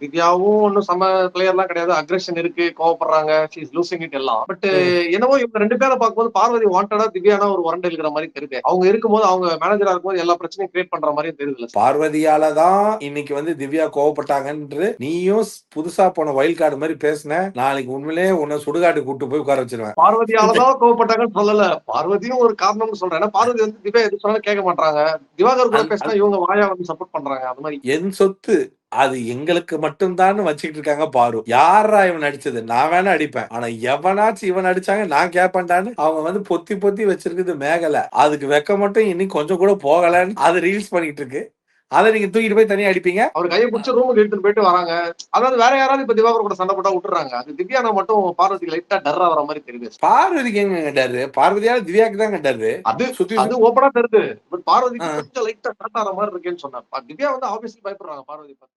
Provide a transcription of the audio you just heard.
திவ்யாவும் ஒன்னும் சம பிளேயர்லாம் கிடையாது. அக்ரெஷன் இருக்கு கோவப்படுறாங்க. ஷீஸ் லூசிங் இட் எல்லாம். பட் என்னவோ இவங்க ரெண்டு பேரை பார்க்கும்போது பார்வதி வாண்டடா திவ்யானா ஒரு உரண்டை இருக்கிற மாதிரி தெரியுது. அவங்க இருக்கும்போது அவங்க மேனேஜரா இருக்கும்போது எல்லா பிரச்சனையும் கிரியேட் பண்ற மாதிரியும் தெரியுதுல்ல சார் பார்வதியால தான் இன்னைக்கு வந்து திவ்யா கோவப்பட்டாங்கன்று நீயும் புதுசா போன வைல்ட் கார்டு மாதிரி பேசின. நாளைக்கு உண்மையிலேயே உன்னை சுடுகாட்டு கூட்டு போய் உட்கார வச்சிருவேன். பார்வதியாலதான் கோவப்பட்டாங்கன்னு சொல்லல. பார்வதியும் ஒரு காரணம்னு சொல்றேன். பார்வதி வந்து திவ்யா எது சொன்னாலும் கேட்க மாட்டாங்க திவாகர் கூட அது- பேசினா இவங்க வாயா வந்து சப்போர்ட் பண்றாங்க. அந்த மாதிரி. என் சொத்து அது எங்களுக்கு மட்டும்தான் வச்சுக்கிட்டு இருக்காங்க பாரு. யாரா இவன் நடிச்சது நான் வேணா அடிப்பேன். ஆனா எவனாச்சும் இவன் அடிச்சாங்க நான் கேப்பேன்டான்னு அவங்க வந்து பொத்தி பொத்தி வச்சிருக்குது மேகலை. அதுக்கு வெக்க மட்டும் இன்னும் கொஞ்சம் கூட போகலன்னு அது ரீல்ஸ் பண்ணிட்டு இருக்கு அதை நீங்க தூக்கிட்டு போய் தனியா அடிப்பீங்க? அவர் கையை பிடிச்சி ரூமுக்கு எடுத்துட்டு போயிட்டு வராங்க. அதாவது வேற யாராவது இப்ப திவாகர் கூட சண்டை போட்டா விட்டுறாங்க. அது திவ்யானா மட்டும் பார்வதி லைட்டா டர் ஆகிற மாதிரி தெரியுது. பார்வதிக்கு எங்க கண்டாரு பார்வதியால திவ்யாக்கு தான் கண்டாரு அது சுத்தி அது ஓப்பனா தெரியுது பட் பார்வதிக்கு. கொஞ்சம் லைட்டா ஸ்டார்ட் ஆகிற மாதிரி இருக்கேன்னு சொன்னேன் திவ்யா வந்து ஆபீஸ்ல பயப்படுறாங்க பார்வதி பார்த்து